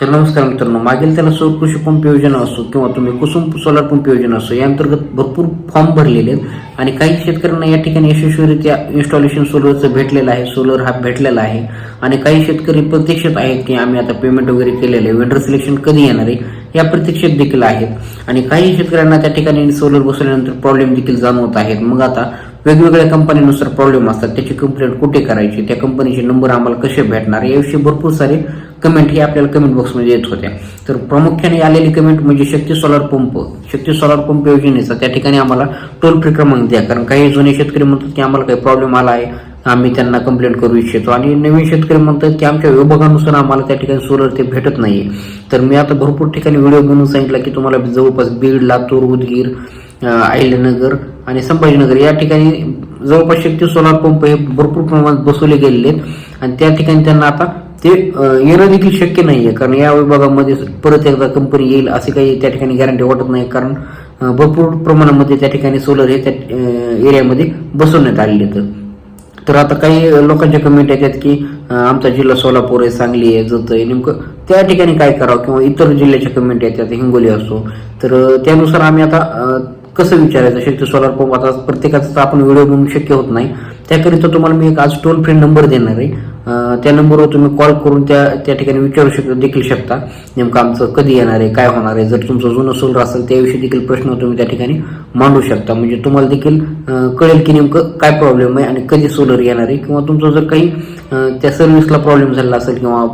तर नमस्कार मित्रांनो मागील त्याला सौर कृषी पंप योजना असो किंवा तुम्ही कुसुम सोलार पंप योजना असो या अंतर्गत भरपूर फॉर्म भरलेले आहेत. आणि काही शेतकऱ्यांना या ठिकाणी यशस्वीरित्या इन्स्टॉलेशन सोलरचं भेटलेलं आहे सोलर हा भेटलेला आहे. आणि काही शेतकरी प्रतीक्षेत आहेत की आम्ही आता पेमेंट वगैरे केलेलं आहे वेंडर सिलेक्शन कधी येणार आहे या प्रतीक्षेत देखील आहेत. आणि काही शेतकऱ्यांना त्या ठिकाणी सोलर बसवल्यानंतर प्रॉब्लेम देखील जाणवत आहेत. मग आता वेगवेगळ्या कंपनीनुसार प्रॉब्लेम असतात. त्याची कंप्लेंट कुठे करायची? त्या कंपनीचे नंबर आम्हाला कसे भेटणार? याविषयी भरपूर सारे कमेंट हे आपल्याला कमेंट बॉक्समध्ये येत होत्या. तर प्रामुख्याने आलेली कमेंट म्हणजे Shakti solar pump Shakti solar pump योजनेचा. त्या ठिकाणी आम्हाला टोल फ्री क्रमांक द्या. कारण काही जुने शेतकरी म्हणतात की आम्हाला काही प्रॉब्लेम आला आहे. आम्ही त्यांना कंप्लेंट करू इच्छितो. आणि नवीन शेतकरी म्हणतात की आमच्या विभागानुसार आम्हाला त्या ठिकाणी सोलर ते भेटत नाहीये. तर मी आता भरपूर ठिकाणी व्हिडिओ बनवून सांगितला की तुम्हाला जवळपास बीड लातूर उदगीर अहिल्यानगर आणि संभाजीनगर या ठिकाणी जवळपास शक्ती सोलार पंप हे भरपूर प्रमाणात बसवले गेलेले आहेत. आणि त्या ठिकाणी त्यांना आता ते येणं देखील शक्य नाहीये. कारण या विभागामध्ये परत एकदा कंपनी येईल असे काही त्या ठिकाणी गॅरंटी वाटत नाही. कारण भरपूर प्रमाणामध्ये त्या ठिकाणी सोलर हे त्या एरियामध्ये बसवण्यात आलेले आहेत. तर आता काही लोकांच्या कमेंट येतात की आमचा जिल्हा सोलापूर आहे सांगली आहे जत आहे. नेमकं त्या ठिकाणी काय करावं किंवा इतर जिल्ह्याच्या कमेंट येतात हिंगोली असो. तर त्यानुसार आम्ही आता कसं विचारायचं? शक्य सोलार पंप आता प्रत्येकाचा तर आपण व्हिडिओ बनवून शक्य होत नाही. त्याकरिता तुम्हाला मी एक आज टोल फ्री नंबर देणार आहे. त्या नंबरवर तुम्ही कॉल करून त्या त्या ठिकाणी विचारू शक देखील शकता. नेमकं आमचं कधी येणार आहे काय होणार आहे? जर तुमचं जुनं सोलर असेल त्याविषयी देखील प्रश्न तुम्ही त्या ठिकाणी मांडू शकता. म्हणजे तुम्हाला देखील कळेल की नेमकं काय प्रॉब्लेम आहे आणि कधी सोलर येणार आहे. किंवा तुमचं जर काही त्या सर्व्हिसला प्रॉब्लेम झाला असेल किंवा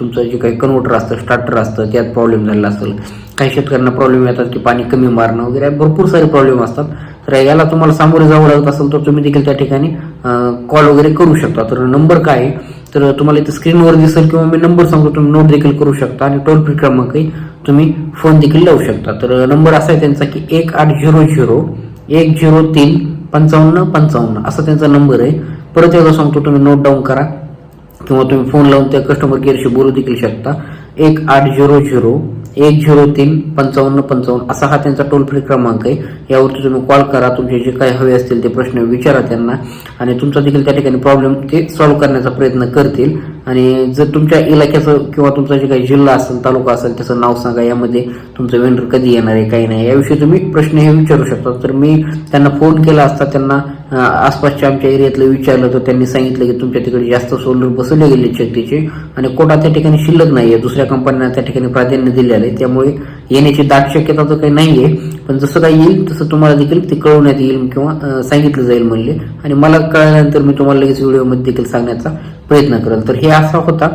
तुमचं जे काही कन्व्हर्टर असतं स्टार्टर असतं त्यात प्रॉब्लेम झाला असेल काही शेतकऱ्यांना प्रॉब्लेम येतात की पाणी कमी मारणं वगैरे भरपूर सारे प्रॉब्लेम असतात. तर याला तुम्हाला सामोरे जावं लागत असेल तर तुम्ही देखील त्या ठिकाणी कॉल वगैरे करू शकता. तर नंबर काय आहे? तर तुम्हाला इथे स्क्रीनवर दिसेल किंवा मी नंबर सांगतो तुम्ही नोट देखील करू शकता आणि टोल फ्री क्रमांकही तुम्ही फोन देखील लावू शकता. तर नंबर असा आहे त्यांचा की एक आठ झिरो झिरो एक झिरो तीन पंचावन्न पंचावन्न असा त्यांचा नंबर आहे. परत एकदा सांगतो तुम्ही नोट डाऊन करा किंवा तुम्ही फोन लावून त्या कस्टमर केअरशी बोलू देखील शकता. एक आठ झिरो झिरो एक झिरो तीन पंचावन्न पंचावन्न असा हा त्यांचा टोल फ्री क्रमांक आहे. यावरती तुम्ही कॉल करा. तुमचे जे काही हवे असतील ते प्रश्न विचारा त्यांना. आणि तुमचा देखील त्या ठिकाणी प्रॉब्लेम ते सॉल्व्ह करण्याचा प्रयत्न करतील. आणि जर तुमच्या इलाक्याचं किंवा तुमचा जे काही जिल्हा असेल तालुका असेल त्याचं नाव सांगा. यामध्ये तुमचं वेंडर कधी येणार आहे काही नाही. याविषयी तुम्ही प्रश्न हे विचारू शकता. तर मी त्यांना फोन केला असता त्यांना आसपासच्या आमच्या एरियातलं विचारलं तर त्यांनी सांगितलं की तुमच्या तिकडे जास्त सोलर बसवले गेले शक्तीचे आणि कोटा त्या ठिकाणी शिल्लक नाही आहे दुसऱ्या कंपन्यांना त्या ठिकाणी प्राधान्य दिलेलं आहे. त्यामुळे येण्याची दाट शक्यता तर काही नाही आहे पण जसं काही येईल तसं तुम्हाला देखील ते कळवण्यात येईल किंवा सांगितलं जाईल म्हणले. आणि मला कळल्यानंतर मी तुम्हाला लगेच व्हिडिओमध्ये देखील सांगण्याचा प्रयत्न करेल. तर हे असा होता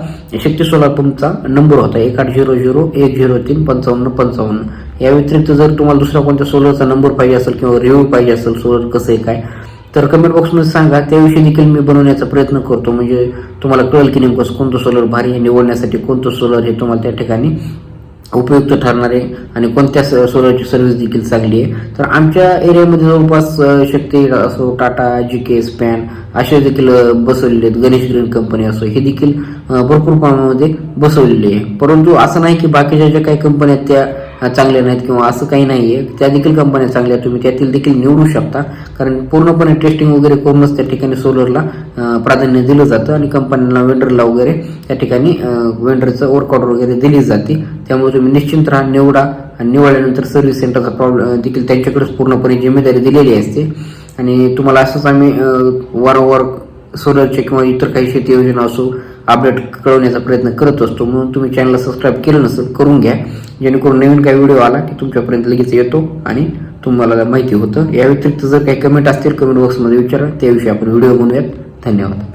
शक्ती सोलार पंपचा नंबर होता एक आठ झिरो झिरो एक झिरो तीन पंचावन्न पंचावन्न. या व्यतिरिक्त जर तुम्हाला दुसरा कोणत्या सोलरचा नंबर पाहिजे असेल किंवा रिव्ह्यू पाहिजे असेल सोलर कसं आहे काय तर कमेंट बॉक्समध्ये सांगा त्याविषयी देखील मी बनवण्याचा प्रयत्न करतो. म्हणजे तुम्हाला कळेल की नेमकं कोणतं सोलर भारी आहे निवडण्यासाठी कोणतं सोलर हे तुम्हाला त्या ठिकाणी उपयुक्त ठरणार आहे आणि कोणत्या स- सोलरची सर्व्हिस देखील चांगली आहे. तर आमच्या एरियामध्ये जवळपास शक्ती असो टाटा जी के स्पॅन असे देखील बसवलेले आहेत. गणेश ग्रीन कंपनी असो हे देखील भरपूर प्रमाणामध्ये बसवलेले आहे. परंतु असं नाही की बाकीच्या ज्या काही कंपन्या आहेत त्या चांगले चांगल्या नाहीत किंवा असं काही नाही आहे त्या देखील कंपन्या चांगल्या तुम्ही त्यातील देखील निवडू शकता. कारण पूर्णपणे टेस्टिंग वगैरे करूनच त्या ठिकाणी सोलरला प्राधान्य दिलं जातं आणि कंपन्यांना वेंडरला वगैरे त्या ठिकाणी वेंडरचं वर्कआउट वगैरे दिली जाते. त्यामुळे तुम्ही निश्चिंत राहा निवडा आणि निवडल्यानंतर सर्व्हिस सेंटरचा प्रॉब्लेम देखील त्यांच्याकडेच पूर्णपणे जिम्मेदारी दिलेली असते. आणि तुम्हाला असंच आम्ही वारंवार सोलरचे किंवा इतर काही शेती योजना असो अपडेट कळवण्याचा प्रयत्न करत असतो. म्हणून तुम्ही चॅनलला सबस्क्राईब केलं नसेल करून घ्या. जेणेकरून नवीन काही व्हिडिओ आला की तुमच्यापर्यंत लगेच येतो आणि तुम्हाला माहिती होतं. या व्यतिरिक्त जर काही कमेंट असतील कमेंट बॉक्समध्ये विचारा. त्याविषयी आपण व्हिडिओ बनवूयात. धन्यवाद.